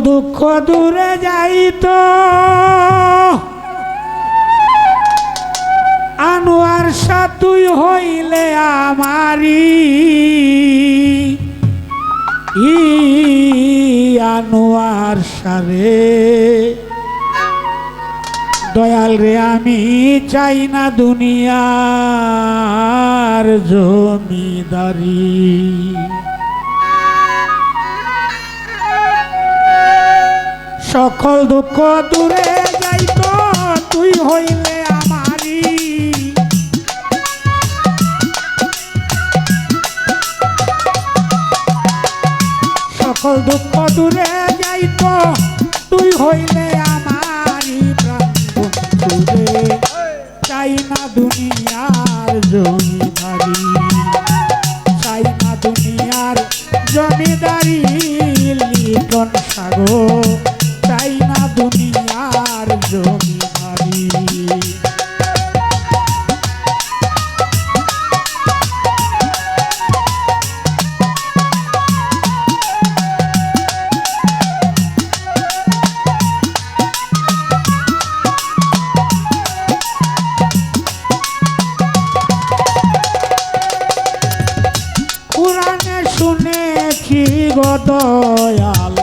দুঃখ দূরে যাইত। আনোয়ার সাতুই হইলে আমারি। ই আনোয়ার সারে। দয়াল রে, আমি চাই না দুনিয়ার জমিদারি। সকল দুঃখ দূরে যাইত তুই হইলে আমারি সকল দুঃখ দূরে যাইত তুই হইলে আমারি প্রাণ। চাই না দুনিয়ার পুরাণে শুনেছি গো দয়াল,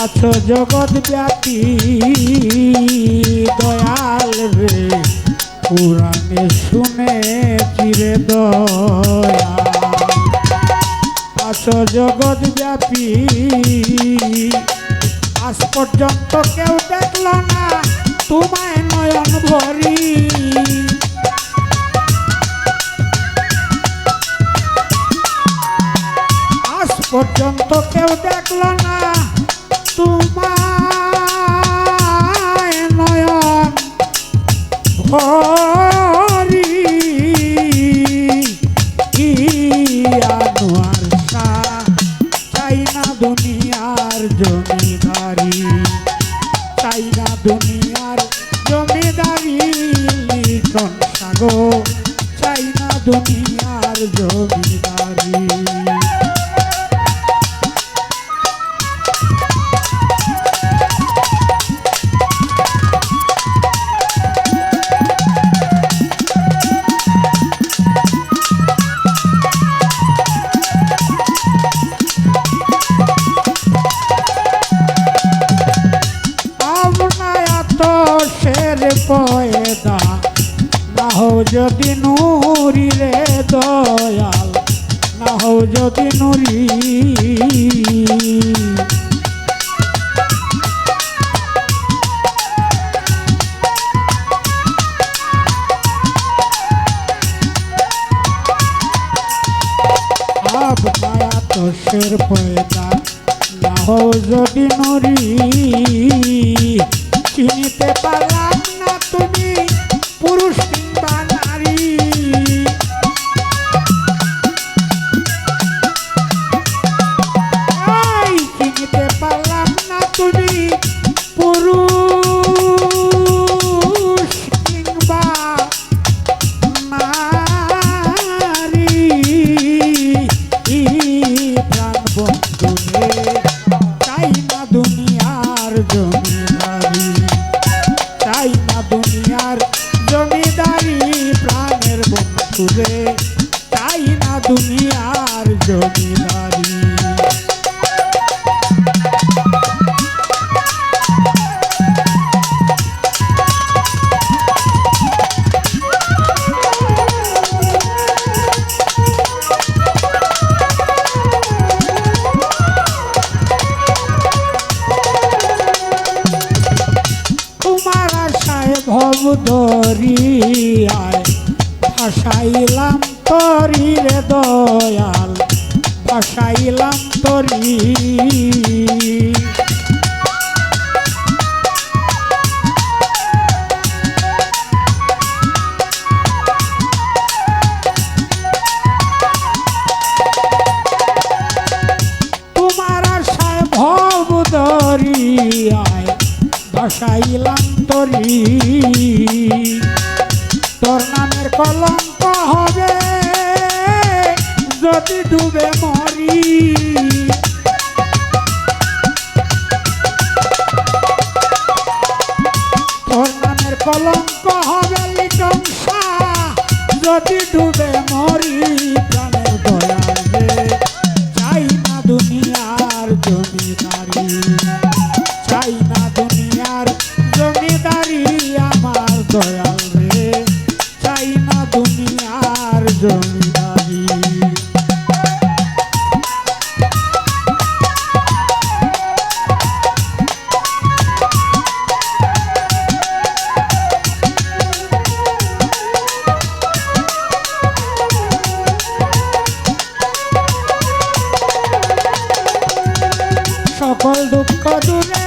আছো জগৎ ব্যাপী দয়াল রে। পুরাণে শুনেছি রে দয়াল, আছো জগৎ ব্যাপী। আজ পর্যন্ত কেউ দেখল না, তোমায় নয়ন ভরি। কেউ দেখল না তোমায় নয়ন ভরি। কি চাই না দুনিয়ার জমিদারি, চাই না দুনিয়ার জমিদারি লিটন সাগর, চাই না দুনিয়ার জমিদারি। পয়দা না হও যদি নুরি রে দয়াল না হও যদি নুরি। আপনায় পয়দা না হও যদি নুরি। চিনিতে পারলাম দুনিয়ার জমিদারি প্রাণের বন্ধুরে চাই না দুনিয়ার জমিদারি। দরিয়ায় ভাসাইলাম তরি রে দয়াল ভাসাইলাম তরি। ভাসাইলাম তোর। কলঙ্ক হবে লিটংসা যদি ডুবে মরি চাই না দুনিয়ার জমি নারী চাই মধুরা